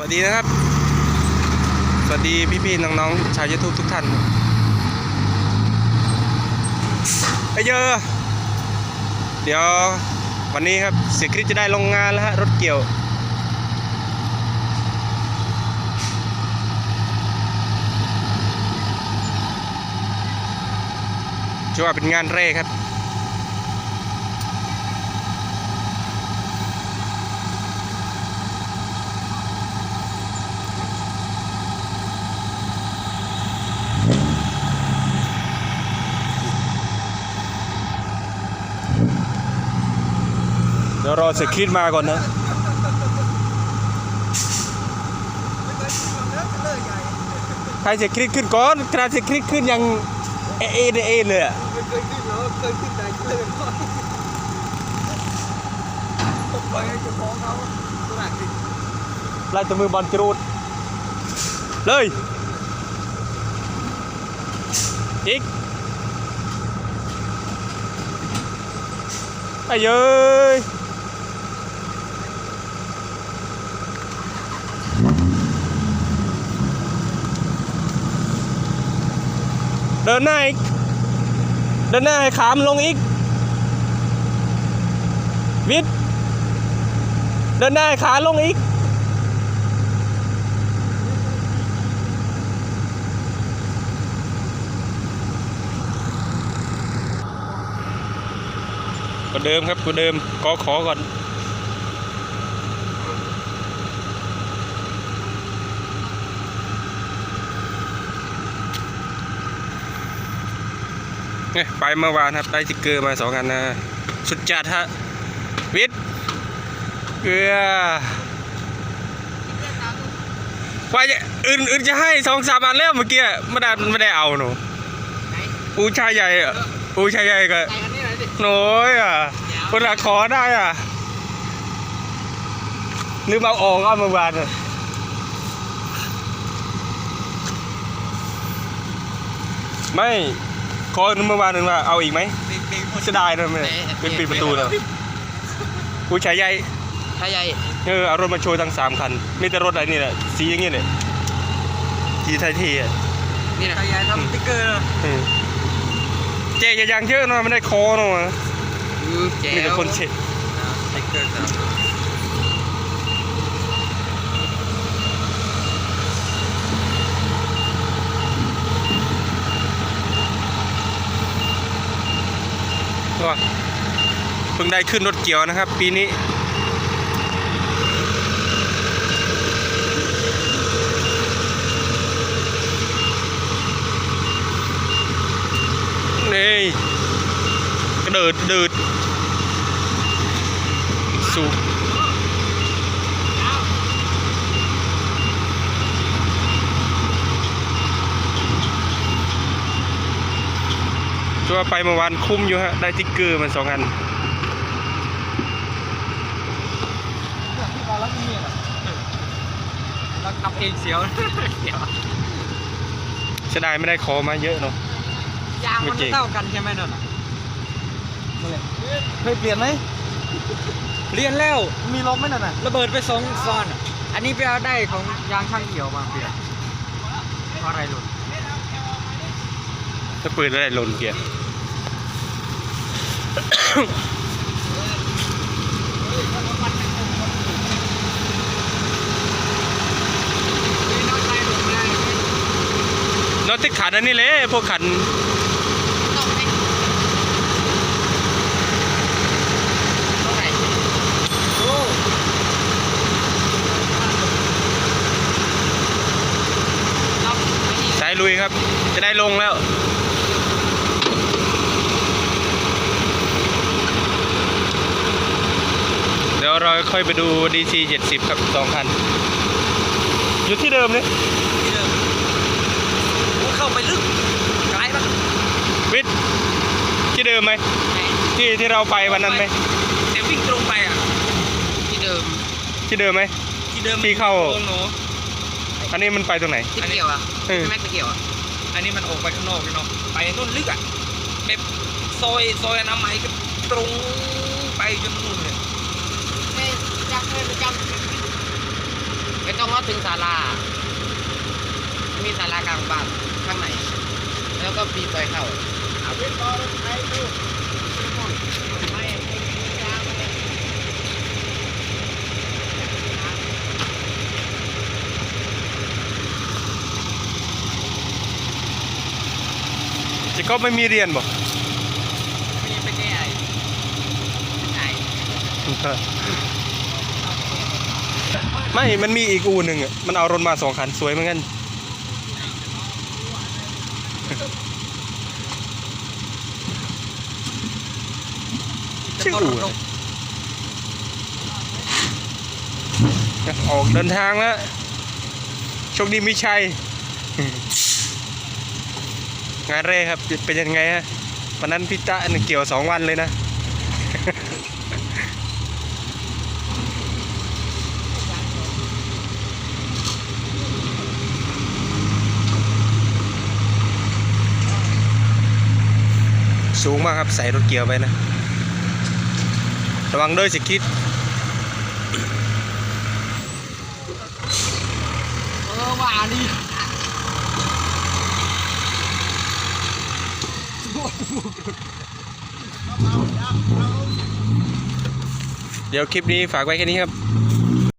วัสดีนะครับ สวัสดีพี่ๆน้องๆชาวยูทูบทุกท่านไอ้เยอะเดี๋ยววันนี้ครับเสียคริสจะได้ลงงานแล้วฮะรถเกี่ยว ชื่อว่าเป็นงานแรกครับ ดี๋ยวรอเสียคริสมาก่อนนะใครเสียคริสขึ้นก่อนขนาดเสียคริสขึ้นยังเอเอเอเลยอะไม่เคยขึ้นเหรอเคยขึ้นแต่เคยเป็นคนผมไปให้เจ้าของเขาตัวหนักดิไล่ตัวมือบอลกรูดเลยอีกไอ้เย้ย ดินหน้าอีก เดินหน้าให้ขามลงอีก วิทย์เดินหน้าให้ขาลงอีก ก็เดิมครับก็เดิมกอขอก่อน เนี่ยไปเมื่อวานครับได้สติ๊กเกอร์มาสองอันนะ สุดจัดฮะวิทย์เกลือว่าจะอื่นอื่นจะให้สองสามอันแล้วเมื่อกี้ไม่ได้ไม่ได้เอาหนูไหนปูชายใหญ่อะปูชายใหญ่ก็ใส่กันนี่หน่อยดิน้อยอะคนละขอได้อะลืมเอาออกก็เมื่อวานอะไม่ ขอเมื่อวานนึงว่าเอาอีกไหมเบรกเบรกหมดเสียดายนะไม่เป็นปิดประตูแล้วผู้ชายใหญ่ใช่ใหญ่เออเอารถมาโชว์ทั้งสามคันมีแต่รถอะไรนี่แหละสีอย่างเงี้ยเลยทีไทยทีอะนี่นะใช่ใหญ่ทำสติ๊กเกอร์อืมเจ๊อย่ายังเยอะหน่อยไม่ได้คอหน่อยอือแจ๋วมีแต่คนเช็ดสติ๊กเกอร์ ก็เพิ่งได้ขึ้นรถเกี่ยวนะครับ ปีนี้ นี่กระเดิดเดิดสูบ ตัวไปเมื่อวานคุ้มอยู่ฮะ ได้ติ๊กเกอร์มันสองอันที่เราแล้วมีเนี่ยเราขับเองเสียวเสียวเสียดายไม่ได้ขอมาเยอะเนาะยางมันไม่จริไม่งเท่ากันใช่ไหมนั่นน่ะเคยเปลี่ยนไหมเปลี่ยนแล้วมีลมไหมนั่นน่ะระเบิดไปสองซอนอะอันนี้ไปเอาได้ของยางช่างเขียวมาเปลี่ยนเพราะอะไรหลุดถ้าปืนอะไรหล่นเกียร์ รถติขันอันนี้เลยพวกขันใช่ลุยครับ จะได้ลงแล้ว เดี๋ ยวเราค่อยไปดู DC 70 ครับสองคัน อยู่ที่เดิมนี่ที่เดิมโอ้เข้าไปลึกไกลปะวิทย์ที่เดิมไหม ที่ที่เราไปวันนั้นไหมเดี๋ยววิ่งตรงไปอะ ที่เดิม ที่เดิมไหม ที่เดิมที่เข้าโค้งหนูอันนี้มันไปตรงไหน ที่เกี่ยวอะเออแม็กไปเกี่ยวอะ อันนี้มันออกไปข้างนอกเลยเนาะ ไปนู่นลึกอะแบบซอยซอยอน้ำไหมก็ตรงไปจนนู่นเลย จับเลยจับไปไม่ต้องรอดถึงศาลา มีศาลากลางบ้านข้างในแล้วก็ปีนไปเข้าเอาเป็นบอลไทยดูไม่ยางมันเนี่ยจะก็ไม่มีเรียนบ่มีเป็นไงไง ไม่มันมีอีกอูหนึ่งอะมันเอารถมาสองคันสวยเหมือนกันชื่ออู่อะไรออกเดินทางแล้วโชคดีมีชัย งานเร่ครับ เป็นยังไงฮะวันนั้นพี่ตะเกี่ยวสองวันเลยนะ สูงมากครับใส่รถเกี่ยวไปนะ ระวังด้วยสิคิดเออว่านี่เดี๋ยวคลิปนี้ฝากไว้แค่นี้ครับ